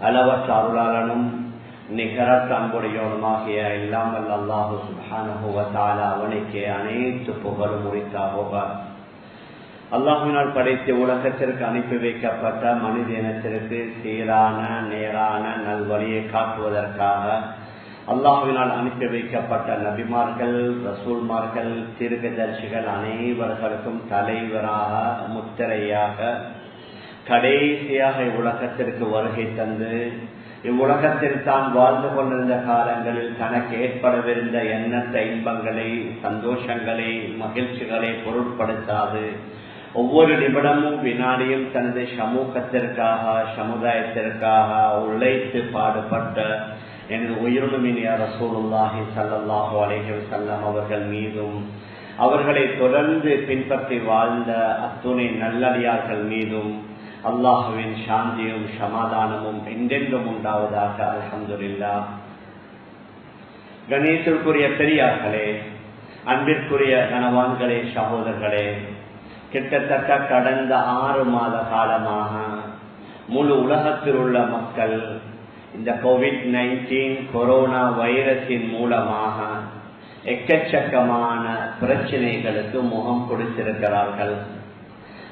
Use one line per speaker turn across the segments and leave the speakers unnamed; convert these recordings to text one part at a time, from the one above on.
அளவற்ற அருளாளனும் நிகரற்ற இல்லாமல் அல்லாஹு சுபானுவத்தால அவனுக்கே அனைத்து புகழும் உரித்தாக அல்லாஹினால் படைத்த உலகத்திற்கு அனுப்பி வைக்கப்பட்ட மனித இனத்திற்கு சீரான நேரான நல்வழியை காட்டுவதற்காக அல்லாஹுவினால் அனுப்பி வைக்கப்பட்ட நபிமார்கள் ரசூல்மார்கள் திருகதர்சிகள் அனைவர்களுக்கும் தலைவராக முத்திரையாக கடைசியாக இவ்வுலகத்திற்கு வருகை தந்து இவ்வுலகத்தில் தான் வாழ்ந்து கொண்டிருந்த காலங்களில் தனக்கு ஏற்படவிருந்த எண்ணற்ற இன்பங்களை சந்தோஷங்களை மகிழ்ச்சிகளை பொருட்படுத்தாது. ஒவ்வொரு நிமிடமும் வினாடியும் தனது சமூகத்திற்காக சமுதாயத்திற்காக உழைத்து பாடுபட்ட எனது உயிரினுமினிய ரசூலுல்லாஹி சல்லாஹூ அலேஹி செல்லம் அவர்கள் மீதும் அவர்களை தொடர்ந்து பின்பற்றி வாழ்ந்த அத்துணை நல்லடியார்கள் மீதும் அல்லாஹுவின் சாந்தியும் சமாதானமும் என்றென்றும் உண்டாவதாக அலமதுல்லா கணேசருக்குரிய பெரியார்களே அன்பிற்குரிய கனவான்களே சகோதரர்களே கிட்டத்தட்ட கடந்த ஆறு மாத காலமாக முழு உலகத்தில் உள்ள மக்கள் இந்த கோவிட் நைன்டீன் கொரோனா வைரஸின் மூலமாக எக்கச்சக்கமான பிரச்சனைகளுக்கு முகம் கொடுத்திருக்கிறார்கள்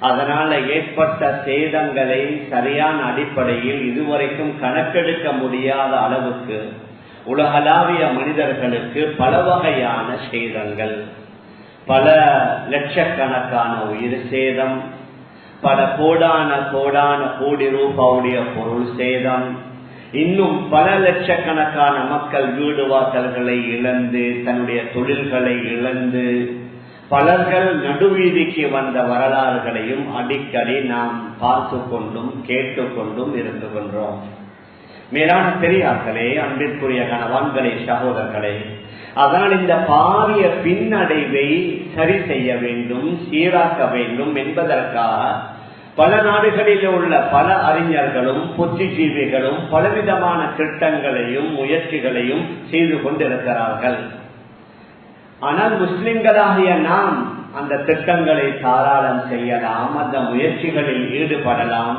அதனால ஏற்பட்ட சேதங்களை சரியான அடிப்படையில் இதுவரைக்கும் கணக்கெடுக்க முடியாத அளவுக்கு உலகளாவிய மனிதர்களுக்கு பல வகையான சேதங்கள். பல லட்சக்கணக்கான உயிர் சேதம் பல கோடான கோடான கோடி ரூபாவுடைய பொருள் சேதம் இன்னும் பல லட்சக்கணக்கான மக்கள் வீடு வாசல்களை இழந்து தன்னுடைய தொழில்களை இழந்து பலர்கள் நடுவீதிக்கு வந்த வரலாறுகளையும் அடிக்கடி நாம் பார்த்து கொண்டும் கேட்டுக்கொண்டும் இருந்து கொண்டோம். மேலான பெரியார்களே அன்பிற்குரிய கணவான்களே சகோதரர்களே அதனால் இந்த பாரிய பின்னடைவை சரி செய்ய வேண்டும் சீராக்க வேண்டும் என்பதற்காக பல நாடுகளில் உள்ள பல அறிஞர்களும் புத்திஜீவிகளும் பலவிதமான திட்டங்களையும் முயற்சிகளையும் செய்து கொண்டிருக்கிறார்கள். ஆனால் முஸ்லிம்களாகிய நாம் அந்த திட்டங்களை தாராளம் செய்யலாம் அந்த முயற்சிகளில் ஈடுபடலாம்.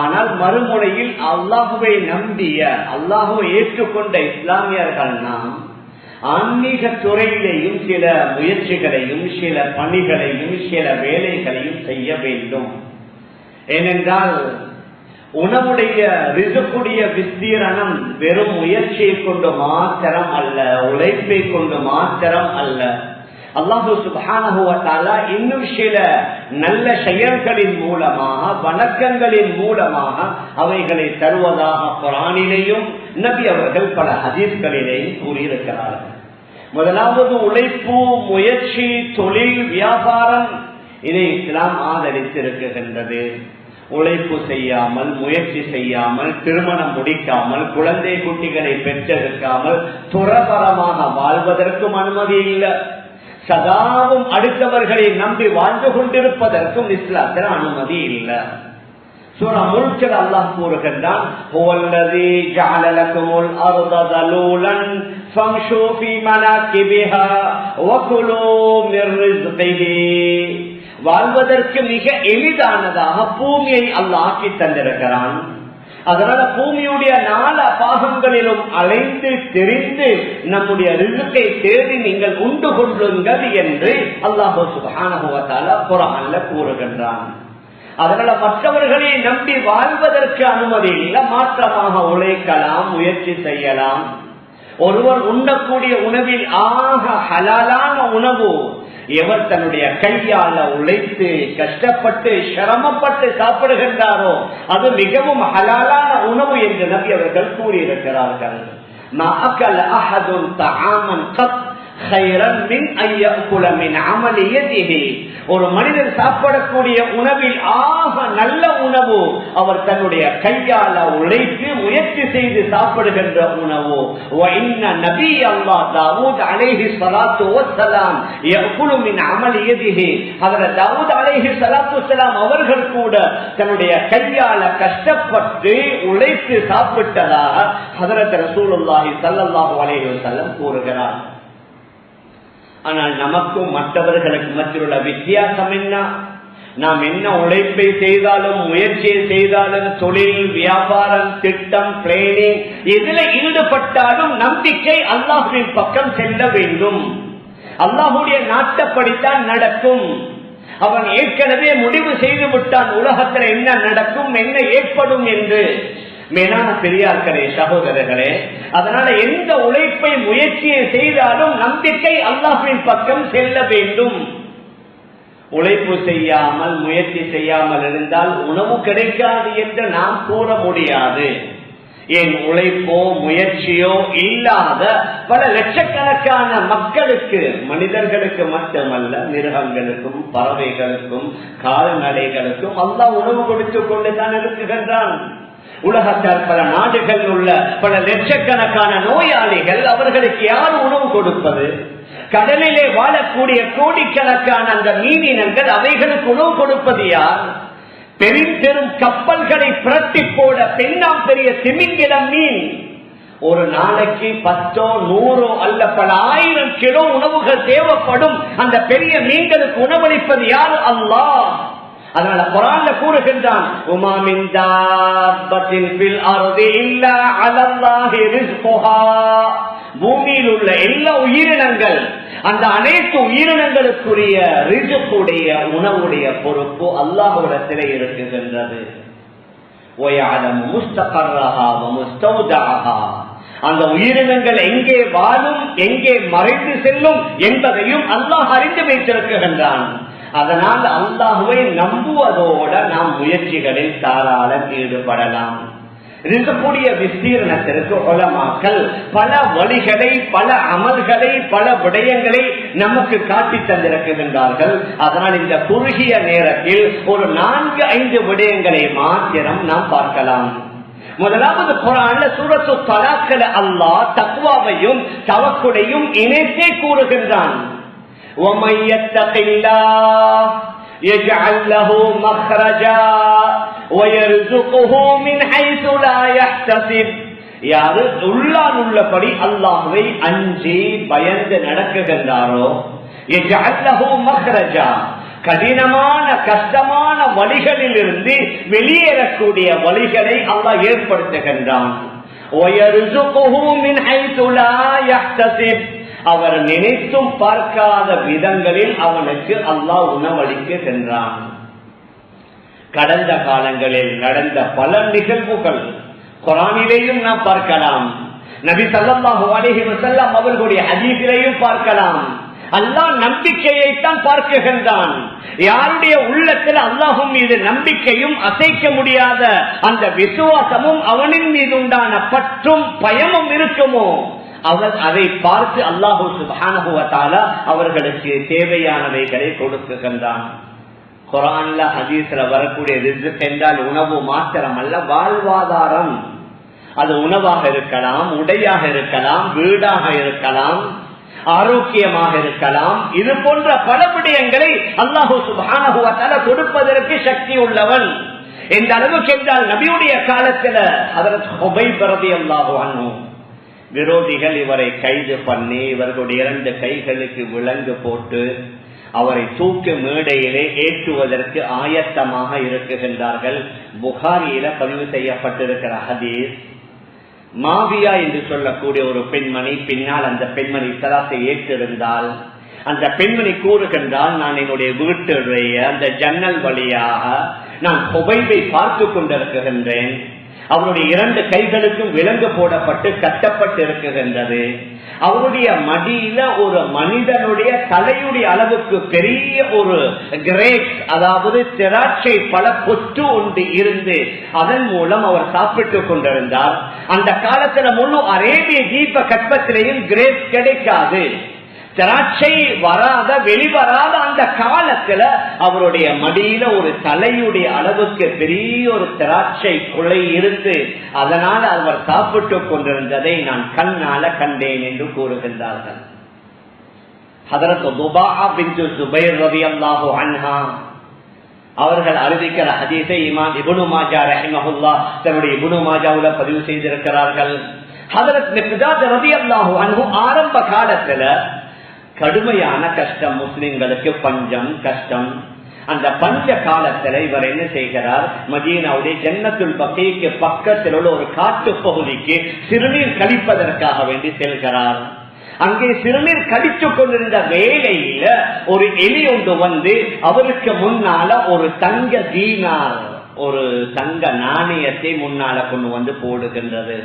ஆனால் மறுமுறையில் அல்லாஹுவை நம்பிய அல்லாஹுவை ஏற்றுக்கொண்ட இஸ்லாமியர்கள் நாம் ஆன்மீக துறையிலேயும் சில முயற்சிகளையும் சில பணிகளையும் சில வேலைகளையும் செய்ய வேண்டும். ஏனென்றால் உணவுடைய ரிசுக்குடைய விஸ்தீரணம் வெறும் முயற்சியை கொண்டு மாத்திரம் அல்ல உழைப்பை கொண்டு மாத்திரம் அல்ல. அல்லாஹு சுபானுவத்தாலா இன்னும் சில நல்ல செயல்களின் மூலமாக வணக்கங்களின் மூலமாக அவைகளை தருவதாக குரானிலேயும் நபி அவர்கள் பல ஹதீஸ்களிலேயும் கூறியிருக்கிறார்கள். முதலாவது உழைப்பு முயற்சி தொழில் வியாபாரம் இதை இஸ்லாம் ஆதரித்திருக்கின்றது. உழைப்பு செய்யாமல் முயற்சி செய்யாமல் திருமணம் முடிக்காமல் குழந்தை குட்டிகளை பெற்றெடுக்காமல் துறபரமாக வாழ்வதற்கும் அனுமதி இல்லை. சதாவும் அடுத்தவர்களை நம்பி வாழ்ந்து கொண்டிருப்பதற்கும் இஸ்லாத்தில் அனுமதி இல்லை. சூரா முழுக்கல் அல்லாஹ் கூறுகின்றான் "ஹுவல்லதீ ஜஅல லக்குமுல் அர்த தலூலன் ஃபம்ஷூ வாழ்வதற்கு மிக எளிதானதாக பூமியை அல்லாஹ் ஆக்கி தந்திருக்கிறான் அதனால பூமியுடைய நால பாகங்களிலும் அலைந்து தெரிந்து நம்முடைய ரிசுக்கை தேடி நீங்கள் உண்டு கொள்ளுங்கள் என்று அல்லாஹோ சுபானுவத்தால புறமல்ல கூறுகின்றான். அதனால மற்றவர்களை நம்பி வாழ்வதற்கு அனுமதி இல்லை மாற்றமாக உழைக்கலாம் முயற்சி செய்யலாம். ஒருவர் உண்ணக்கூடிய உணவில் ஆக ஹலாலான உணவு எவர் தன்னுடைய கையால உழைத்து கஷ்டப்பட்டு சிரமப்பட்டு சாப்பிடுகின்றாரோ அது மிகவும் ஹலாலான உணவு என்று நபி அவர்கள் கூறியிருக்கிறார்கள். ஒரு மனிதன் சாப்பிடக்கூடிய உணவில் ஆக நல்ல உணவு அவர் தன்னுடைய கையால உழைத்து முயற்சி செய்து சாப்பிடுகின்ற உணவு. நபி அல்லா தாவூத் அலேஹி சலாத்து வசலாம் அமல் எதிகே அதில் தாவூத் அலேஹி சலாத்து வசலாம் அவர்கள் கூட தன்னுடைய கையால கஷ்டப்பட்டு உழைத்து சாப்பிட்டதாக ஹதரத் ரசூலுல்லாஹி சல்லல்லாஹு அலைஹி கூறுகிறார். ஆனால் நமக்கும் மற்றவர்களுக்கு மத்தியுள்ள வித்தியாசம் என்ன? நாம் என்ன உழைப்பை செய்தாலும் முயற்சியை செய்தாலும் தொழில் வியாபாரம் திட்டம் பிளேனிங் எதுல ஈடுபட்டாலும் நம்பிக்கை அல்லாஹுவின் பக்கம் செல்ல வேண்டும். அல்லாஹுடைய நாட்டப்படித்தான் நடக்கும். அவன் ஏற்கனவே முடிவு செய்து விட்டான் உலகத்தில் என்ன நடக்கும் என்ன ஏற்படும் என்று. மேலான பெரியார்களே சகோதரர்களே அதனால எந்த உழைப்பை முயற்சியை செய்தாலும் நம்பிக்கை அல்லாஹுவின் பக்கம் செல்ல வேண்டும். உழைப்பு செய்யாமல் முயற்சி செய்யாமல் இருந்தால் உணவு கிடைக்காது என்று நாம் கூற முடியாது. என் உழைப்போ முயற்சியோ இல்லாத பல லட்சக்கணக்கான மக்களுக்கு மனிதர்களுக்கு மட்டுமல்ல மிருகங்களுக்கும் பறவைகளுக்கும் கால்நடைகளுக்கும் அல்லா உணவு கொடுத்துக் கொண்டுதான் இருக்குகின்றான் உலகத்தால் பல நாடுகளில் உள்ள பல லட்சக்கணக்கான நோயாளிகள் அவர்களுக்கு யார் உணவு கொடுப்பது? கடலிலே வாழக்கூடிய கோடிக்கணக்கான அந்த மீனினங்கள் அவைகளுக்கு உணவு கொடுப்பது யார்? பெரும் கப்பல்களை புரட்டி போட பெண்ணாம் பெரிய திமிங்கிடம் மீன். ஒரு நாளைக்கு பத்தோ நூறோ அல்ல பல ஆயிரம் கிலோ உணவுகள் தேவைப்படும். அந்த பெரிய மீன்களுக்கு உணவளிப்பது யார்? அல்லா அதனால குரான்ல கூறுகின்றான் பூமியில் உள்ள எல்லா உயிரினங்கள் அந்த அனைத்து உயிரினங்களுக்குரிய ரிஜுக்குடைய உணவுடைய பொறுப்பு அல்லாஹுடத்திலே இருக்குகின்றது அந்த உயிரினங்கள் எங்கே வாழும் எங்கே மறைந்து செல்லும் என்பதையும் அல்லாஹ் அறிந்து வைத்திருக்கின்றான். அதனால் அல்லாஹுவை நம்புவதோட நாம் முயற்சிகளில் தாராளம் ஈடுபடலாம். இருக்கக்கூடிய விஸ்தீரணத்திற்கு உலமாக்கல் பல வழிகளை பல அமல்களை பல விடயங்களை நமக்கு காட்டி தந்திருக்கின்றார்கள். அதனால் இந்த குறுகிய நேரத்தில் ஒரு நான்கு ஐந்து விடயங்களை மாத்திரம் நாம் பார்க்கலாம். முதலாவது குரான்ல சூரத்து தலாக்கல அல்லாஹ் தக்குவாவையும் தவக்குடையும் இணைத்தே கூறுகின்றான். يجعل له مخرجا ويرزقه من حيث لا يحتسب யாரு உள்ளால் உள்ளபடி அல்லாஹுவை அஞ்சி பயந்து நடக்குகின்றாரோ மஹ்ரஜா கடினமான கஷ்டமான வழிகளில் இருந்து வெளியேறக்கூடிய வழிகளை அல்லாஹ் ஏற்படுத்துகின்றான் அவர் நினைத்தும் பார்க்காத விதங்களில் அவனுக்கு அல்லாஹ் உணவளிக்க சென்றான். கடந்த காலங்களில் நடந்த பல நிகழ்வுகள் குரானிலேயும் நாம் பார்க்கலாம். நபி சல்லாஹு அலஹி வசல்லாம் அவர்களுடைய ஹதீஸிலையும் பார்க்கலாம். அல்லாஹ் நம்பிக்கையைத்தான் பார்க்குகின்றான். யாருடைய உள்ளத்தில் அல்லாஹும் மீது நம்பிக்கையும் அசைக்க முடியாத அந்த விசுவாசமும் அவனின் மீது உண்டான பற்றும் பயமும் இருக்குமோ? அவர் அதை பார்த்து அல்லாஹூ சுபானுவத்தால அவர்களுக்கு தேவையானவைகளை கொடுக்குகின்றான் குரான்ல ஹதீஸ்ல வரக்கூடிய ரிசுக் என்றால் உணவு மாத்திரம் அல்ல வாழ்வாதாரம். அது உணவாக இருக்கலாம் உடையாக இருக்கலாம் வீடாக இருக்கலாம் ஆரோக்கியமாக இருக்கலாம். இது போன்ற பல விடயங்களை அல்லாஹூ சுபானுவத்தால கொடுப்பதற்கு சக்தி உள்ளவன். எந்த அளவுக்கு என்றால் நபியுடைய காலத்துல அதற்கு பரதி அல்லாஹு அண்ணும் விரோதிகள் இவரை கைது பண்ணி இவர்களுடைய இரண்டு கைகளுக்கு விலங்கு போட்டு அவரை தூக்கு மேடையிலே ஏற்றுவதற்கு ஆயத்தமாக இருக்குகின்றார்கள். புகாரியில பதிவு செய்யப்பட்டிருக்கிற ஹதீஸ் மாவியா என்று சொல்லக்கூடிய ஒரு பெண்மணி பின்னால் அந்த பெண்மணி இஸ்லாத்தை ஏற்றிருந்தால் அந்த பெண்மணி கூறுகின்றால் நான் என்னுடைய வீட்டுடைய அந்த ஜன்னல் வழியாக நான் புகைவை பார்த்து கொண்டிருக்கின்றேன். அவருடைய இரண்டு கைகளுக்கும் விலங்கு போடப்பட்டு கட்டப்பட்டு இருக்குகின்றது அவருடைய மடியில ஒரு மனிதனுடைய தலையுடைய அளவுக்கு பெரிய ஒரு கிரேப்ஸ் அதாவது திராட்சை பல பொட்டு ஒன்று இருந்து அதன் மூலம் அவர் சாப்பிட்டுக் கொண்டிருந்தார். அந்த காலத்துல முழு அரேபிய தீப கற்பத்திலேயும் கிரேப்ஸ் கிடைக்காது. திராட்சை வராத வெளிவராத அந்த காலத்துல அவருடைய மடியில ஒரு தலையுடைய அளவுக்கு பெரிய ஒரு திராட்சை குலை இருந்து அதனால் அவர் சாப்பிட்டு கொண்டிருந்ததை நான் கண்ணால கண்டேன் என்று கூறுகின்றார்கள். அவர்கள் அறிவிக்கிற ஹதீஸை இமான் இபுனு மாஜா ரஹிமஹுல்லா தன்னுடைய இபுனு மாஜாவுல பதிவு செய்திருக்கிறார்கள். ஹதரத் ஆரம்ப காலத்துல கடுமையான கஷ்டம் முஸ்லிம்களுக்கு பஞ்சம் கஷ்டம். அந்த பஞ்ச காலத்துல இவர் என்ன செய்கிறார்? மதீனாவுடைய ஜன்னத்துள் பக்கைக்கு பக்கத்தில் உள்ள ஒரு காட்டு பகுதிக்கு சிறுநீர் கழிப்பதற்காக வேண்டி செல்கிறார். அங்கே சிறுநீர் கடித்துக் கொண்டிருந்த வேலையில ஒரு எலி ஒன்று வந்து அவருக்கு முன்னால ஒரு தங்க தீனார் ஒரு தங்க நாணயத்தை முன்னால கொண்டு வந்து போடுகின்றது.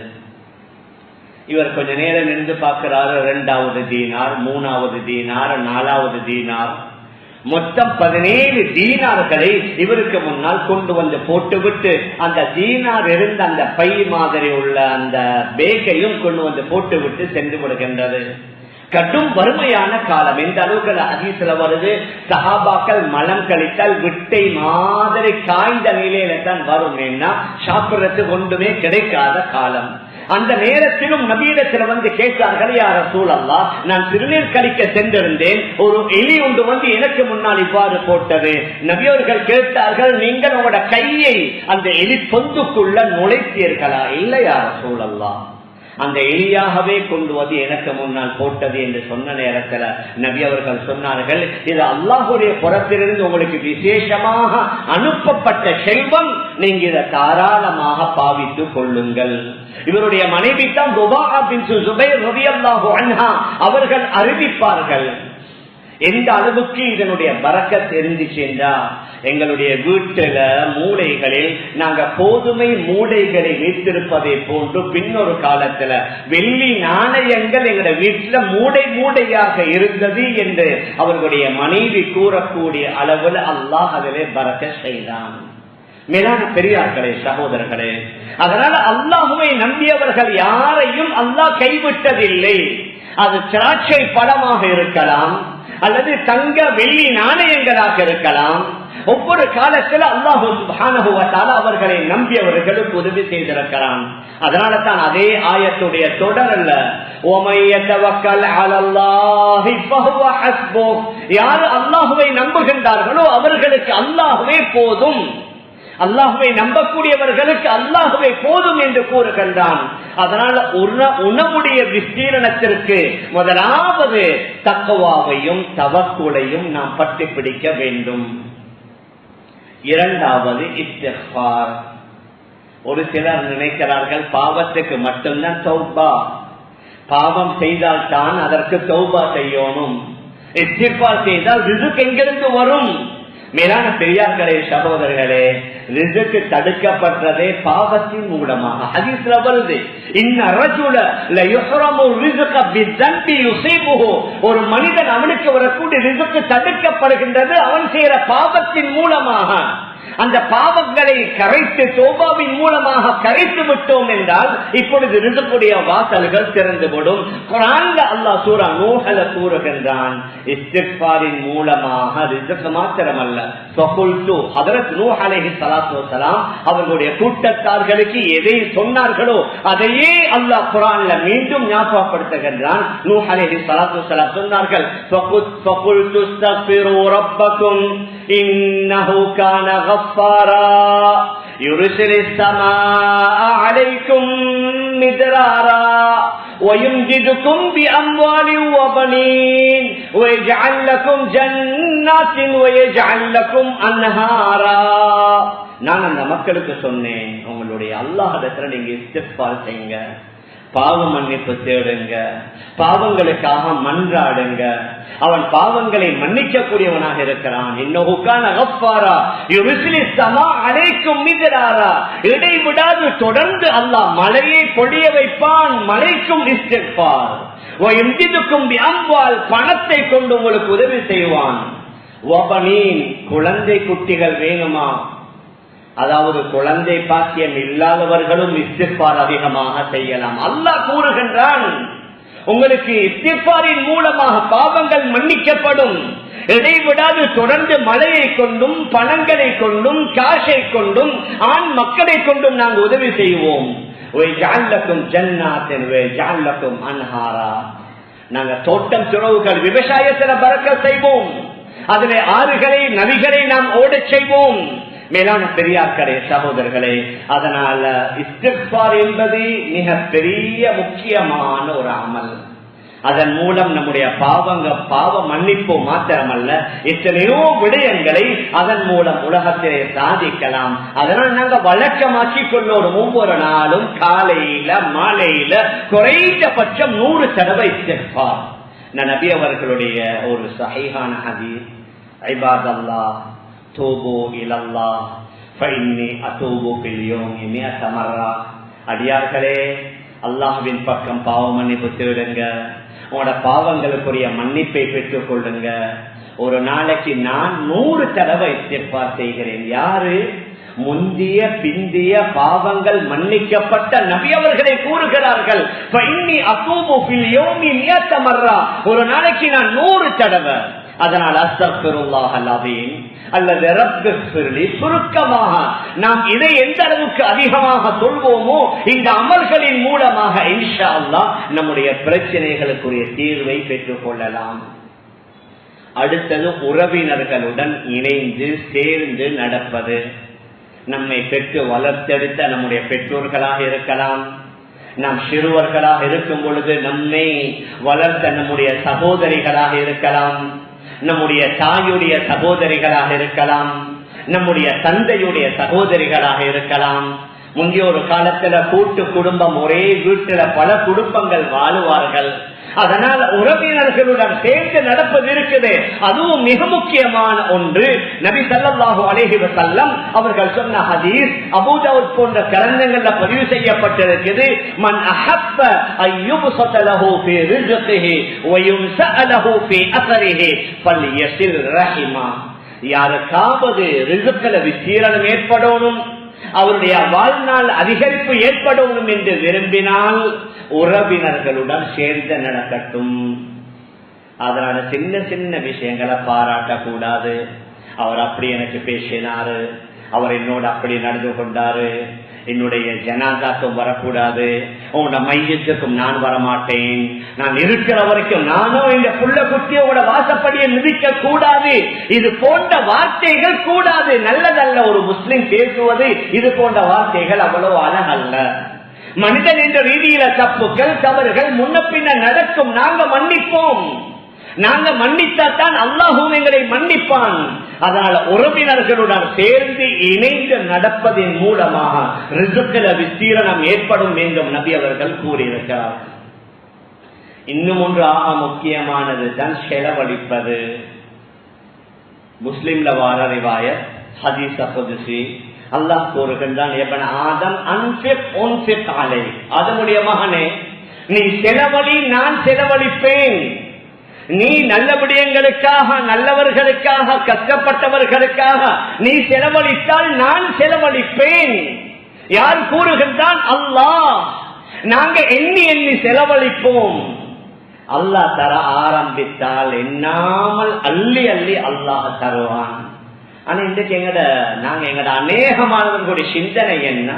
இவர் கொஞ்ச நேரம் நின்று பார்க்கிறாரு இரண்டாவது தீனார் மூணாவது தீனார் நாலாவது தீனார். மொத்தம் பதினேழு தீனார்களை இவருக்கு முன்னால் கொண்டு வந்து போட்டுவிட்டு அந்த தீனார் இருந்த அந்த பை மாதிரி உள்ள அந்த பேக்கையும் கொண்டு வந்து போட்டுவிட்டு சென்று விடுகின்றது. கடும் வறுமையான காலம். எந்த அளவுக்கு அதிசல வருது? சஹாபாக்கள் மலம் கழித்தால் விட்டை மாதிரி காய்ந்த நிலையில தான் வரும். என்ன சாப்பிடுறதுக்கு ஒன்றுமே கிடைக்காத காலம். அந்த நேரத்திலும் நபீடத்தில் வந்து கேட்டார்கள் யார சூழல்லா நான் திருநீர் கழிக்க சென்றிருந்தேன். ஒரு எலி ஒன்று வந்து எனக்கு முன்னால் இவ்வாறு போட்டது. நபியவர்கள் கேட்டார்கள் நீங்கள் உங்களோட கையை அந்த எலி பொந்துக்குள்ள நுழைத்தீர்களா? இல்லை யார சூழல்லா அந்த எலியாகவே கொண்டு வந்து எனக்கு முன்னால் போட்டது என்று சொன்ன நேரத்தில் நபி அவர்கள் சொன்னார்கள் இது அல்லாஹுடைய புறத்திலிருந்து உங்களுக்கு விசேஷமாக அனுப்பப்பட்ட செல்வம். நீங்க இதை தாராளமாக பாவித்து கொள்ளுங்கள். இவருடைய மனைவி தான் அவர்கள் அறிவிப்பார்கள். எந்த அளவுக்கு இதனுடைய பறக்க என்றா எங்களுடைய வீட்டுல மூளைகளில் நாங்க போதுமை மூளைகளை வைத்திருப்பதை போன்று பின்னொரு காலத்துல வெள்ளி நாணயங்கள் எங்களுடைய வீட்டுல மூடை மூடையாக இருந்தது என்று அவர்களுடைய மனைவி கூறக்கூடிய அளவில் அல்லாஹ் அதிலே பறக்க செய்தான். மேலான பெரியார்களே சகோதரர்களே அதனால அல்லாஹுவை நம்பியவர்கள் யாரையும் அல்லாஹ் கைவிட்டதில்லை. அது திராட்சை பழமாக இருக்கலாம் அல்லது தங்க வெள்ளி நாணயங்களாக இருக்கலாம். ஒவ்வொரு காலத்தில் அல்லாஹு அவர்களை நம்பியவர்களுக்கு உதவி செய்திருக்கிறான். அதனால தான் அதே ஆயத்துடைய தொடர் அல்ல. யார் அல்லாஹுவை நம்புகின்றார்களோ அவர்களுக்கு அல்லாஹுவே போதும். அல்லாஹுவை நம்பக்கூடியவர்களுக்கு அல்லாஹுவை போதும் என்று கூறுகின்றான். அதனால உணவுடைய விஸ்தீரணத்திற்கு முதலாவது தக்கவாவையும் தவக்குலையும் நாம் பற்றி பிடிக்க வேண்டும். இரண்டாவது இஸ்திஃபார் ஒரு சிலர் நினைக்கிறார்கள் பாவத்துக்கு மட்டும்தான் சௌபா பாவம் செய்தால் தான் அதற்கு சௌபா செய்யணும். இஸ்திஃபார் செய்தால் ரிசுக் எங்கிருந்து வரும்? மேலான பெரியார்களே சகோதரர்களே ரிசுக்கு தடுக்கப்பட்டதே பாவத்தின் மூலமாக. ஹதீஸ்ல வருது. ஒரு மனிதன் அவனுக்கு வரக்கூடிய ரிசுக்கு தடுக்கப்படுகின்றது அவன் செய்யற பாவத்தின் மூலமாக. அந்த பாவங்களை கரைத்து சோபாவின் மூலமாக கரைத்து விட்டோம் என்றால் இப்பொழுது ரிசுக்குடைய வாசல்கள் திறந்துவிடும் குரான்ல அல்லாஹ் சூரா நூகல கூறுகின்றான் இஸ்திஃபாரின் மூலமாக ரிசுக்கு மாத்திரமல்ல. அவர்களுடைய கூட்டத்தார்களுக்கு எதை சொன்னார்களோ அதையே அல்லாஹ் குரான்ல மீண்டும் ஞாபகப்படுத்துகின்றான். நூ அலேஹி சலாத்து சொன்னார்கள் إنه كان غفارا يرسل السماء عليكم مدرارا ويمددكم بأموال وبنين ويجعل لكم جنات ويجعل لكم أنهارا நான் அந்த மக்களுக்கு சொன்னேன் உங்களுடைய அல்லாஹிடத்துல நீங்க இஸ்திஃபார் செய்யுங்க பாவ மன்னிப்பு தேடுங்க. பாவங்களுக்காக மன்றாடுங்க. அவன் பாவங்களை மன்னிக்கக்கூடியவனாக இருக்கிறான். அழைக்கும் மிதிராரா இடைவிடாது தொடர்ந்து அல்லாஹ் மழையை பொழிய வைப்பான். மழைக்கும் இஸ்திருப்பார் அம்பால் பணத்தை கொண்டு உங்களுக்கு உதவி செய்வான். குழந்தை குட்டிகள் வேணுமா? அதாவது குழந்தை பாக்கியம் இல்லாதவர்களும் இஸ்திப்பார் அதிகமாக செய்யலாம். அல்லாஹ் கூறுகின்றான் உங்களுக்கு இஸ்திப்பாரின் மூலமாக பாவங்கள் மன்னிக்கப்படும். இடைவிடாது தொடர்ந்து மழையை கொண்டும் பணங்களை கொண்டும் காசை கொண்டும் ஆண் மக்களை கொண்டும் நாங்கள் உதவி செய்வோம். அன்ஹாரா. நாங்க தோட்டம் துறவுகள் விவசாயத்தில் பறக்க செய்வோம். அதில் ஆறுகளை நதிகளை நாம் ஓடச் செய்வோம். மேலான பெரியார்களே சகோதரர்களே அதனால இஸ்திஃபார் என்பது மிக பெரிய முக்கியமான ஒரு அமல். அதன் மூலம் நம்முடைய பாவங்க பாவ மன்னிப்பு மாத்திரமல்ல எத்தனையோ விடயங்களை அதன் மூலம் உலகத்திலே சாதிக்கலாம். அதனால் நாங்க வழக்கமாக்கி கொள்ளோடும் ஒவ்வொரு நாளும் காலையில மாலையில குறைந்தபட்சம் நூறு தடவை செப்பார் நபி அவர்களுடைய ஒரு சகைகான ஹதீஸ் ஐபாதல்லா தோபோ இலல்லா ஃபைன்னி அதூபு ஃபில் யௌமி மிஅத மர்ரா அடியார்களே அல்லாஹுவின் பக்கம் பாவ மன்னிப்பு தேடுங்க. உங்களோட பாவங்களுக்குரிய மன்னிப்பை பெற்றுக் கொள்ளுங்க ஒரு நாளைக்கு நான் நூறு தடவை இஸ்திஃபார் செய்கிறேன். யாரு? முந்திய பிந்திய பாவங்கள் மன்னிக்கப்பட்ட நபி அவர்களை கூறுகிறார்கள். ஒரு நாளைக்கு நான் நூறு தடவை அதனால் அஸ்தக்பிருல்லாஹ் அல்லாதீன் அல்லது ரப்பு சுருக்கமாக நாம் இதை எந்த அளவுக்கு அதிகமாக சொல்வோமோ இந்த அமல்களின் மூலமாக இன்ஷா அல்லாஹ் நம்முடைய பிரச்சனைகளுக்குரிய தீர்வை பெற்றுக் கொள்ளலாம். அடுத்தது உறவினர்களுடன் இணைந்து சேர்ந்து நடப்பது. நம்மை பெற்று வளர்த்தெடுத்த நம்முடைய பெற்றோர்களாக இருக்கலாம். நாம் சிறுவர்களாக இருக்கும் பொழுது நம்மை வளர்த்த நம்முடைய சகோதரிகளாக இருக்கலாம். நம்முடைய தாயுடைய சகோதரிகளாக இருக்கலாம் நம்முடைய தந்தையுடைய சகோதரிகளாக இருக்கலாம். முந்தைய ஒரு காலத்துல கூட்டு குடும்பம் ஒரே வீட்டுல பல குடும்பங்கள் வாழுவார்கள். அதனால் உறவினர்களுடன் சேர்ந்து நடப்பது இருக்குது அதுவும் மிக முக்கியமான ஒன்று. நபி சல்லாஹு அலேஹி வசல்லம் அவர்கள் சொன்ன ஹதீஸ் அபூதாவுத் போன்ற கரந்தங்கள்ல பதிவு செய்யப்பட்டிருக்குது. மன் அஹப்ப அய்யுப்ஸத லஹு ஃபீ ரிஸ்கிஹி வயும் யுன்ஸஅ லஹு ஃபீ அஸரிஹி ஃபல்யஸில் ரஹிமா. யாருக்காவது ரிசுக்களை விசீரணம் ஏற்படணும்? அவருடைய வாழ்நாள் அதிகரிப்பு ஏற்படவும் என்று விரும்பினால் உறவினர்களுடன் சேர்ந்து நடக்கட்டும். அதனால சின்ன சின்ன விஷயங்களை பாராட்டக்கூடாது. அவர் அப்படி எனக்கு பேசினாரு. அவர் என்னோட அப்படி நடந்து கொண்டாரு. என்னுடைய ஜனாதாக்கும் வரக்கூடாது. உங்களோட மையத்துக்கும் நான் வரமாட்டேன். நான் இருக்கிற வரைக்கும் நானும் இந்த புள்ள குட்டியோட வாசப்படியை மிதிக்க கூடாது. இது போன்ற வார்த்தைகள் கூடாது. நல்லதல்ல ஒரு முஸ்லிம் பேசுவது இது போன்ற வார்த்தைகள் அவ்வளவு அழகல்ல. மனிதன் என்ற ரீதியில தப்புகள் தவறுகள் முன்ன பின்ன நடக்கும். நாங்க மன்னிப்போம். நாங்க மன்னித்தாத்தான் அல்லாஹும் எங்களை மன்னிப்பான். அதனால உறவினர்களுடன் சேர்ந்து இணைந்து நடப்பதன் மூலமாக ரிசுக்கள விஸ்தீரணம் ஏற்படும் என்றும் நபி அவர்கள் கூறியிருக்கிறார். இன்னும் ஒன்று ஆக முக்கியமானது தான் செலவழிப்பது. முஸ்லிம்ல வார ரிவாய ஹதீஸ் புதுசி அல்லாஹ் கூறுகின்றான் எவன் ஆதம் அன்பிப் ஒன்பிப் ஆலை அதனுடைய மகனே நீ செலவழி நான் செலவழிப்பேன். நீ நல்ல விடயங்களுக்காக நல்லவர்களுக்காக கஷ்டப்பட்டவர்களுக்காக நீ செலவழித்தால் நான் செலவழிப்பேன். யார் கூறுகின்றான்? அல்லாஹ். நாங்க எண்ணி எண்ணி செலவழிப்போம். அல்லாஹ் தர ஆரம்பித்தால் எண்ணாமல் அள்ளி அள்ளி அல்லாஹ் தருவான். ஆனா இன்றைக்கு எங்கட நாங்க எங்கட அநேகமானவர்களுடைய சிந்தனை என்ன?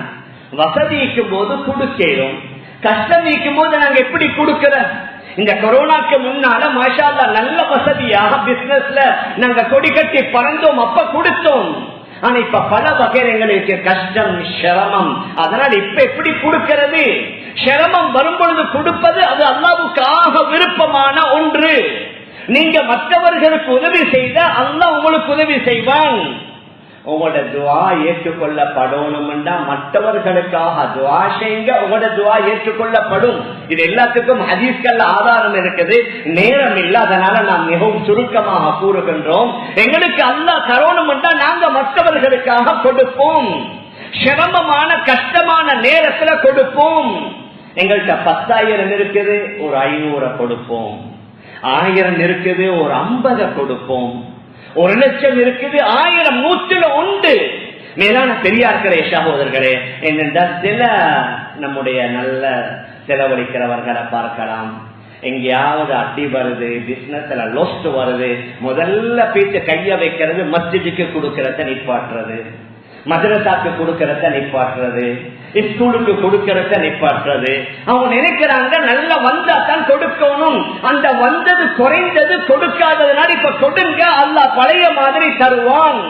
வசதி போது கொடுக்கிறோம் கஷ்டம் நீக்கும் போது நாங்க எப்படி கொடுக்கிற இந்த கொரோனாக்கு முன்னால மாஷால்லா நல்ல வசதியாக பிசினஸ்ல நாங்க கொடி கட்டி பறந்தோம் அப்ப கொடுத்தோம். ஆனா இப்ப பல வகையில் எங்களுக்கு கஷ்டம் சிரமம். அதனால இப்ப எப்படி கொடுக்கிறது? சிரமம் வரும் பொழுது கொடுப்பது அது அல்லாவுக்காக விருப்பமான ஒன்று. நீங்க மற்றவர்களுக்கு உதவி செய்த அல்லாஹ் உங்களுக்கு உதவி செய்வான். உங்களோட துவா ஏற்றுக்கொள்ளப்படணும்னா மற்றவர்களுக்காக துவா செய்யுங்க உங்களோட துவா ஏற்றுக்கொள்ளப்படும். இது எல்லாத்துக்கும் ஹதீஸ்கள் ஆதாரம் இருக்குது. நேரம் இல்லை அதனால நாம் மிகவும் சுருக்கமாக கூறுகின்றோம். எங்களுக்கு அல்லா தரணும்னா நாங்க மற்றவர்களுக்காக கொடுப்போம். சிரமமான கஷ்டமான நேரத்துல கொடுப்போம். எங்கள்கிட்ட பத்தாயிரம் இருக்குது ஒரு ஐநூறை கொடுப்போம். ஆயிரம் இருக்குது ஒரு ஐம்பதை கொடுப்போம். ஒரு லட்சம் இருக்குது ஆயிரம் நூற்றுல உண்டு. மேலான பெரியார்களே சகோதரர்களே என்னென்றால் சில நம்முடைய நல்ல செலவழிக்கிறவர்களை பார்க்கலாம். எங்கேயாவது அடி வருது பிசினஸ்ல லொஸ்ட் வருது முதல்ல பேச்சு கைய வைக்கிறது மஸ்ஜிதுக்கு கொடுக்கறத நிப்பாட்டுறது. மதரசாக்கு கொடுக்கறத நிப்பாட்டுறது ஸ்கூலுக்கு கொடுக்கறத நிப்பாட்டுறது அவங்க நினைக்கிறாங்க நல்லா வந்தா தான் கொடுக்கணும். அந்த வந்தது குறைந்தது கொடுக்காததுனால இப்ப கொடுங்க அல்ல பழைய மாதிரி தருவான்.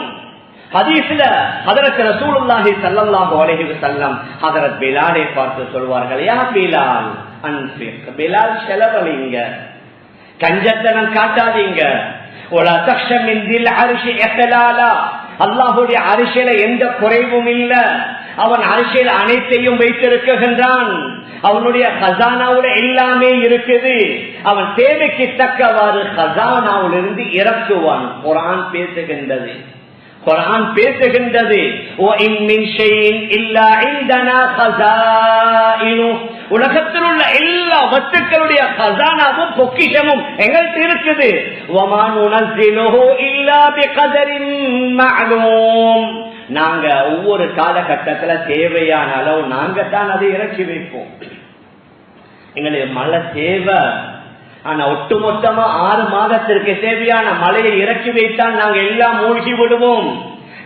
ஹதீஸ்ல அதற்கு ரசூலுல்லாஹி சல்லல்லாஹு அலைஹி வஸல்லம் ஹதரத் பிலாலை பார்த்து சொல்வார்கள் யா பிலால் அன்ஃபிக் பிலால் செலவழிங்க. கஞ்சத்தனம் காட்டாதீங்க. ஒலா தக்ஷமின் தில் அரிசி எத்தலாலா அல்லாஹுடைய அரிசியில எந்த குறைவும் இல்ல. அவன் அரிசியில் அனைத்தையும் வைத்திருக்கின்றான். அவனுடைய கசானாவுல எல்லாமே இருக்குது. அவன் தேவைக்கு தக்கவாறு கசானாவிலிருந்து இறக்குவான். குரான் பேசுகின்றது. குரான் பேசுகின்றது. உலகத்தில் உள்ள எல்லா வத்துக்களுடைய கசானாவும் பொக்கிஷமும் எங்கள்கிட்ட இருக்குது. நாங்க ஒவ்வொரு காலகட்டத்துல தேவையான அளவு நாங்க தான் அதை இறக்கி வைப்போம். எங்களுக்கு மழை தேவை. ஆனா ஒட்டுமொத்தமா ஆறு மாதத்திற்கு தேவையான மழையை இறக்கி வைத்தால் நாங்க எல்லாம் மூழ்கி விடுவோம்.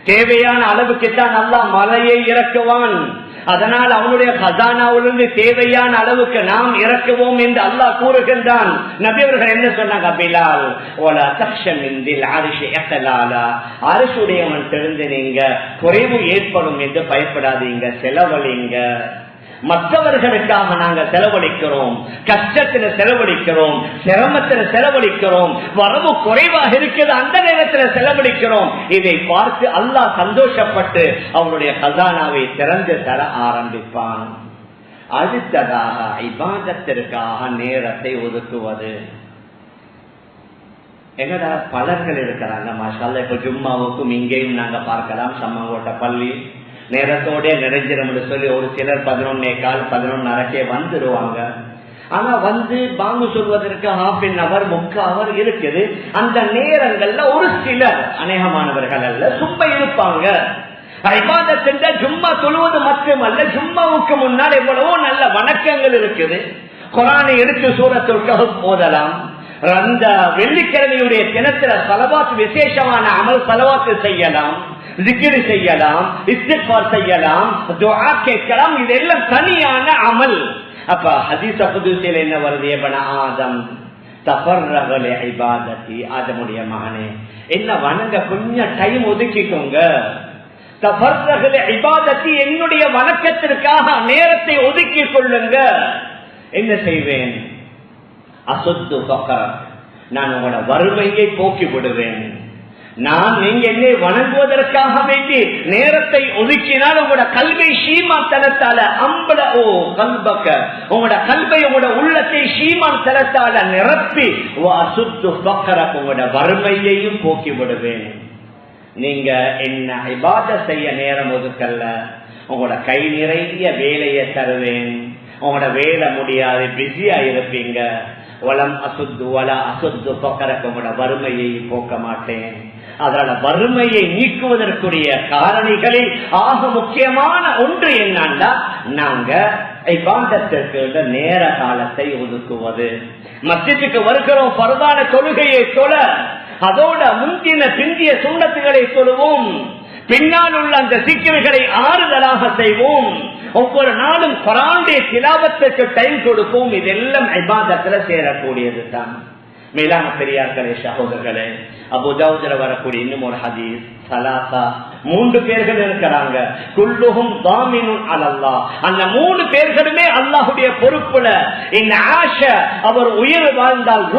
தேவையான அளவுக்கு தான் நல்லா மழையை இறக்குவான். அதனால் அவனுடைய கசானாவிலிருந்து தேவையான அளவுக்கு நாம் இறக்குவோம் என்று அல்லாஹ் கூறுகின்றான். நபியவர்கள் என்ன சொன்னாங்க பிலால்? ஓல தக்ஷம் அரிசி எத்தலாலா? அரசுடையவன் தெரிந்து நீங்க குறைவு ஏற்படும் என்று பயப்படாதீங்க செலவழிங்க. மற்றவர்களுக்காக நாங்க செலவழிக்கிறோம். கஷ்டத்துல செலவழிக்கிறோம். சிரமத்துல செலவழிக்கிறோம். வரவு குறைவாக இருக்கிறது. அந்த நேரத்துல செலவழிக்கிறோம். இதை பார்த்து அல்லாஹ் சந்தோஷப்பட்டு அவனுடைய கசானாவை திறந்து தர ஆரம்பிப்பான். அடுத்ததாக இபாதத்திற்காக நேரத்தை ஒதுக்குவது. எங்கடா பலர்கள் இருக்கிறாங்க. மாஷால்ல இப்ப ஜும்மாவுக்கும் இங்கேயும் நாங்க பார்க்கலாம். சம்மங்கோட்ட பள்ளி. நேரத்தோட நிறைஞ்சிடும் சொல்லி ஒரு சிலர் பதினொன்னே கால் பதினொன்னரைக்கே வந்துடுவாங்க ஆனா வந்து பாங்கு சொல்வதற்கு ஹாஃப் அன் அவர் முக்கால் அவர் இருக்குது. அந்த நேரங்கள்ல ஒரு சிலர் அநேகமானவர்கள் அல்ல சும்மா இருப்பாங்க. ஐபாதத்தின் ஜும்மா சொல்வது மட்டுமல்ல ஜும்மாவுக்கு முன்னால் எவ்வளவோ நல்ல வணக்கங்கள் இருக்குது. குரானை எடுத்து சூரத்திற்காக போதலாம். அந்த வெள்ளிக்கிழமையுடைய தினத்துல பலவாத்து விசேஷமான அமல் பலவாத்து செய்யலாம். ஜிக்கிரி செய்யலாம் இஸ்திஃபார் செய்யலாம் துஆ கேட்கலாம் இதெல்லாம் தனியான அமல். அப்ப ஹதீஸ் புதுசில் என்ன வருது? ஏபன ஆதம் தபர்ரகலே ஐபாதத்தி ஆதமுடைய மகனே. என்ன வணங்க கொஞ்சம் டைம் ஒதுக்கிக்கோங்க. தபர்ரகலே ஐபாதத்தி என்னுடைய வணக்கத்திற்காக நேரத்தை ஒதுக்கி கொள்ளுங்க. என்ன செய்வேன்? அசொத்து நான் உங்களோட வறுமையை போக்கி விடுவேன் நான் நீங்க என்னை வணங்குவதற்காக வேண்டி நேரத்தை ஒதுக்கினால் உங்களோட கல்வை சீமான் தலத்தால அம்பல ஓ கல்பக்க. உங்களோட கல்வை உங்களோட உள்ளத்தை சீமான் தலத்தால நிரப்பி வாசுத்து பக்கரக்கு உங்களோட வறுமையையும் போக்கி விடுவேன். நீங்க என்ன இபாத செய்ய நேரம் ஒதுக்கல்ல? உங்களோட கை நிறைய வேலையை தருவேன். உங்களோட வேலை முடியாது பிஸியா இருப்பீங்க. வளம் அசுத்து வள அசுத்து பக்கரக்கு உங்களோட வறுமையை போக்க மாட்டேன். அதனால வறுமையை நீக்குவதற்குரிய காரணிகளில் ஆக முக்கியமான ஒன்று என்னன்னா நாங்க இப்பாண்டத்திற்கு நேர காலத்தை ஒதுக்குவது. மத்தியத்துக்கு வருகிறோம் பருவான தொழுகையை தொழ அதோட முந்தின பிந்திய சுண்ணத்துகளை சொல்லுவோம் பின்னால் உள்ள அந்த சிக்கல்களை ஆறுதலாக செய்வோம். ஒவ்வொரு நாளும் பராண்டே சிலாபத்துக்கு டைம் கொடுப்போம். இதெல்லாம் ஐபாதத்துல சேரக்கூடியது தான் மேலான பெரியார்களே சகோதரர்களே அபுதாவுதுல வரக்கூடிய இன்னும் ஒரு ஹதீஸ். மூன்று பேர்கள் இருக்கிறாங்க. குல்லுகும் தாமினும் அலல்லா அந்த மூணு பேர்களுமே அல்லாஹுடைய பொறுப்புல. இந்த ஆஷ அவர் உயிர் வாழ்ந்தால்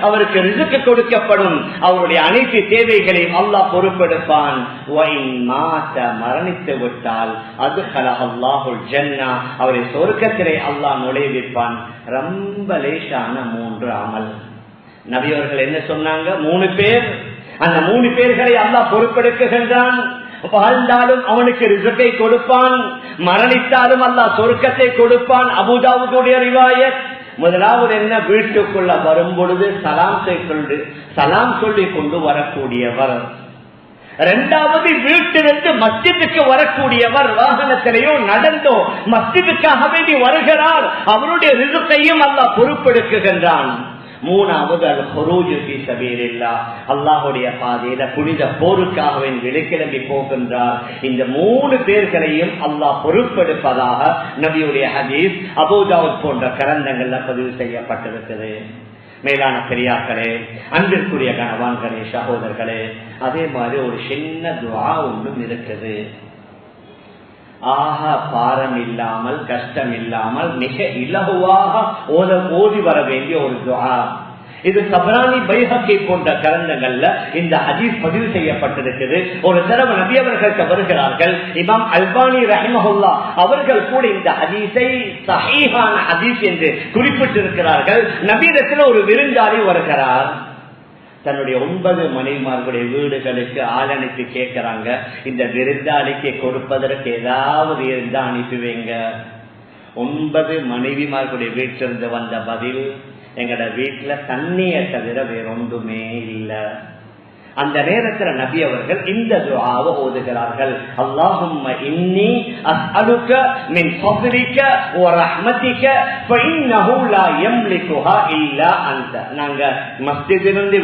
அவருக்கு ரிசுக்கு கொடுக்கப்படும். அவருடைய அனைத்து தேவைகளையும் அல்லாஹ் பொறுப்பெடுப்பான். மரணித்து விட்டால் அது அல்லாஹுல் ஜன்னா. அவரை சொர்க்கத்திலே அல்லாஹ் நுழைவிப்பான். ரொம்ப லேசான மூன்று அமல். நபியவர்கள் என்ன சொன்னாங்க? மூணு பேர் அந்த மூணு பேர்களை அல்லாஹ் பொறுப்பெடுக்குகின்றான் வாழ்ந்தாலும் அவனுக்கு ரிசத்தை கொடுப்பான். மரணித்தாலும் அல்லாஹ் சொர்க்கத்தை கொடுப்பான். அபுதாவுடைய ரிவாயத். முதலாவது என்ன? வீட்டுக்குள்ள வரும் பொழுது சலாம் கொண்டு சலாம் சொல்லி கொண்டு வரக்கூடியவர். இரண்டாவது வீட்டிலிருந்து மஸ்ஜிதுக்கு வரக்கூடியவர். வாகனத்திலேயோ நடந்தோ மஸ்ஜிதுக்காக வேண்டி வருகிறார். அவருடைய ரிசத்தையும் அல்லாஹ் பொறுப்பெடுக்குகின்றான் மூணாவது அல் ஹொரூஜு சபீரில்லா அல்லாஹுடைய பாதையில புனித போருக்காக விலைக்கிளம்பி போகின்றார். இந்த மூணு பேர்களையும் அல்லாஹ் பொறுப்பெடுப்பதாக நபியுடைய ஹதீஸ் அபூதாவுத் போன்ற கரந்தங்கள்ல பதிவு செய்யப்பட்டிருக்குது. மேலான பெரியார்களே அன்பிற்குரிய கணவான்களே சகோதரர்களே அதே மாதிரி ஒரு சின்ன துவா ஒன்றும் இருக்குது. ஆகா பாரம் இல்லாமல் கஷ்டம் இல்லாமல் மிக இலகுவாக ஓத ஓதி வர வேண்டிய ஒரு துவா இது சபரானி பைஹக்கை போன்ற கரண்டங்கள்ல இந்த ஹதீஸ் பதிவு செய்யப்பட்டிருக்குது. ஒரு தடவை நபி அவர்கள் வருகிறார்கள் இமாம் அல்பானி ரஹிமஹுல்லா அவர்கள் கூட இந்த ஹதீஸை சஹீஹான ஹதீஸ் என்று குறிப்பிட்டிருக்கிறார்கள். நபீரத்தில் ஒரு விருந்தாளி வருகிறார். தன்னுடைய ஒன்பது மனைவிமார்களுடைய வீடுகளுக்கு ஆள் அனுப்பி கேட்கிறாங்க இந்த விருந்தாளிக்கு கொடுப்பதற்கு ஏதாவது இருந்தா அனுப்பிவிங்க. ஒன்பது மனைவிமார்களுடைய வீட்டிலிருந்து வந்த பதில் எங்கட வீட்டுல தண்ணியை தவிர வேறொன்றுமே இல்லை. அந்த நேரத்துல நபி அவர்கள் இந்த துஆவை ஓதுகிறார்கள். அல்லாஹும் இன்னி அஸ்அலுக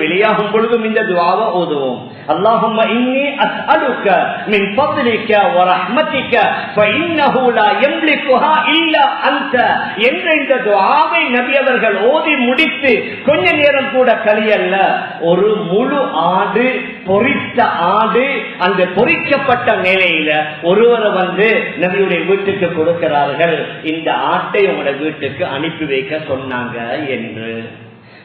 வெளியாகும் பொழுதும் இந்த துஆவை ஓதுவோம். அல்லாஹும் இன்னி அஸ்அலுக மின் ஃபத்லிக வ ரஹ்மதிக ஃபஇன்னஹு லா யம்லிகுஹா இல்லா என்ற இந்த துஆவை நபி அவர்கள் ஓதி முடித்து கொஞ்ச நேரம் கூட கலியல்ல ஒரு முழு ஆடு ஆடு பொறித்த ஆடு அந்த பொறிக்கப்பட்ட நிலையில ஒருவரை வந்து நபியுடைய வீட்டுக்கு கொடுக்கிறார்கள். இந்த ஆட்டை உங்களோட வீட்டுக்கு அனுப்பி வைக்க சொன்னாங்க என்று.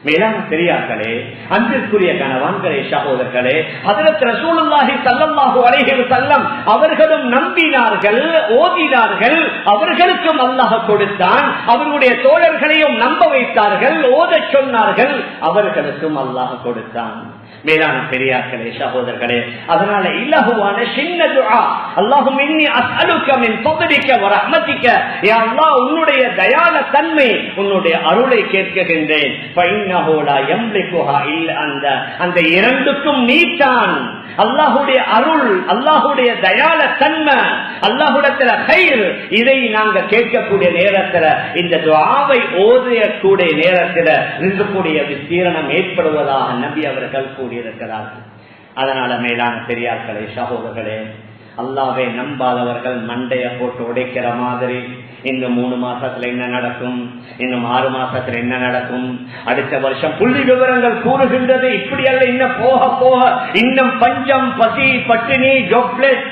மேலான பெரியார்களே அன்பிற்குரிய கணவான்களே சகோதரர்களே அதற்கு ரசூலுல்லாஹி சல்லல்லாஹு அலைஹி வஸல்லம் அவர்களும் நம்பினார்கள் ஓதினார்கள் அவர்களுக்கும் அல்லாஹ் கொடுத்தான் அவருடைய தோழர்களையும் நம்ப வைத்தார்கள் ஓதச் சொன்னார்கள் அவர்களுக்கும் அல்லாஹ் கொடுத்தான். மேலான பெரியார்களே சகோதரர்களே அதனால இலகுவான சின்ன துஆ. அல்லாஹும் இன்னி அஸ்அலுக மின் ஃபضلிக வ ரஹ்மதிக யா அல்லாஹ் உன்னுடைய தயான தன்மை உன்னுடைய அருளை கேட்கின்றேன் ஃபைன்னஹு லா யம்லிகுஹா இல்ல அந்த அந்த இரண்டுக்கும் நீட்டான். அல்லாஹுடைய அருள் அல்லாஹுடைய தயால தன்மை அல்லாஹுடத்துல கயிறு. இதை நாங்க கேட்கக்கூடிய நேரத்துல இந்த துவாவை ஓதையக்கூடிய நேரத்துல இருக்கக்கூடிய விஸ்தீரணம் ஏற்படுவதாக நம்பி அவர்கள் கூடியிருக்கிறார்கள் அதனால மேலான பெரியார்களே சகோதரர்களே அல்லாவை நம்பாதவர்கள் மண்டைய போட்டு உடைக்கிற மாதிரி இந்த மூணு மாசத்துல என்ன நடக்கும்? இன்னும் ஆறு மாசத்துல என்ன நடக்கும்? அடுத்த வருஷம் புள்ளி விவரங்கள் கூறுகின்றது. இப்படி அல்ல இன்னும் போக போக இன்னும் பஞ்சம் பசி பட்டினி ஜொப்லெட்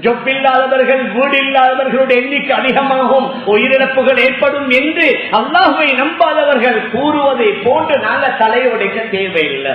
ஜொப் இல்லாதவர்கள் வீடு இல்லாதவர்களுடைய எண்ணிக்கை அதிகமாகும். உயிரிழப்புகள் ஏற்படும் என்று அல்லாஹுவை நம்பாதவர்கள் கூறுவதை போன்று நாங்கள் தலையுடைக்க தேவையில்லை.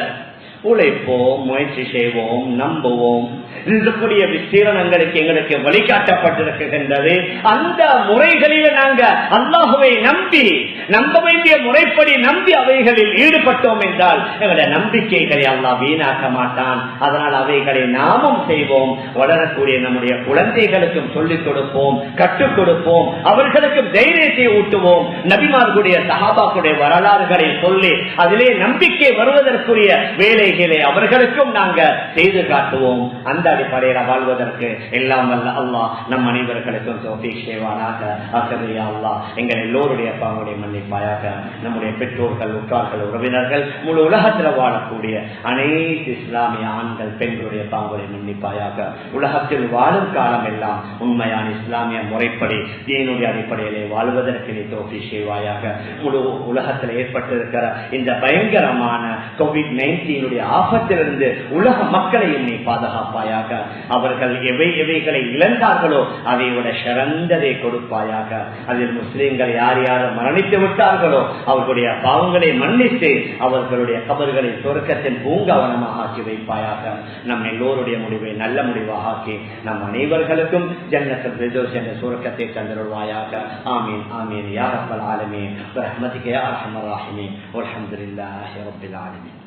உழைப்போம் முயற்சி செய்வோம் நம்புவோம். இருக்கக்கூடிய விசீரணங்களுக்கு எங்களுக்கு வழிகாட்டப்பட்டிருக்கின்றது. அந்த முறைகளில் நாங்க அல்லாஹுவை நம்பி நம்ப வேண்டிய முறைப்படி நம்பி அவைகளில் ஈடுபட்டோம் என்றால் எங்களுடைய நம்பிக்கைகளை அல்லாஹ் வீணாக்க மாட்டான். அதனால் அவைகளை நாமும் செய்வோம். வளரக்கூடிய நம்முடைய குழந்தைகளுக்கும் சொல்லிக் கொடுப்போம் கற்றுக் கொடுப்போம். அவர்களுக்கும் தைரியத்தை ஊட்டுவோம். நபிமார்களுடைய சகாபாக்குடைய வரலாறுகளை சொல்லி அதிலே நம்பிக்கை வருவதற்குரிய வேலைகளை அவர்களுக்கும் நாங்கள் செய்து காட்டுவோம். அந்த அந்த அடிப்படையில வாழ்வதற்கு எல்லாம் வல்ல அல்லா நம் அனைவர்களுக்கும் தோஃபீக் செய்வானாக. ஆகவே அல்லாஹ் எங்கள் எல்லோருடைய பாவங்களை மன்னிப்பாயாக நம்முடைய பெற்றோர்கள் உற்றார்கள் உறவினர்கள் முழு உலகத்தில் வாழக்கூடிய அனைத்து இஸ்லாமிய ஆண்கள் பெண்களுடைய பாவங்களை மன்னிப்பாயாக உலகத்தில் வாழும் காலம் எல்லாம் உண்மையான இஸ்லாமிய முறைப்படி தீனுடைய அடிப்படையிலே வாழ்வதற்கு நீ தோஃபி செய்வாயாக. முழு உலகத்தில் ஏற்பட்டிருக்கிற இந்த பயங்கரமான கோவிட் நைன்டீனுடைய ஆபத்திலிருந்து உலக மக்களையும் நீ பாதுகாப்பாயாக கொடுப்பாயாக. அவர்கள் எவை எவைகளை இழந்தார்களோ அதை விட சிறந்ததை கொடுப்பாயாக. அதில் முஸ்லிம்கள் யார் யார் மரணித்து விட்டார்களோ அவர்களுடைய பாவங்களை மன்னித்து அவர்களுடைய கபர்களை சொர்க்கத்தின் பூங்காவனமாக ஆக்கி வைப்பாயாக. நம் எல்லோருடைய முடிவை நல்ல முடிவாக ஆக்கி நம் அனைவர்களுக்கும் ஜன்னத்தில் பிரதோஷ் என்ற சுரக்கத்தை தந்திருவாயாக ஆமீன் ஆமீன். யார் அப்பல் ஆலமே ரஹ்மதிகே அஹமர் ராஹிமே அலமதுல்லாஹி ரபில் ஆலமே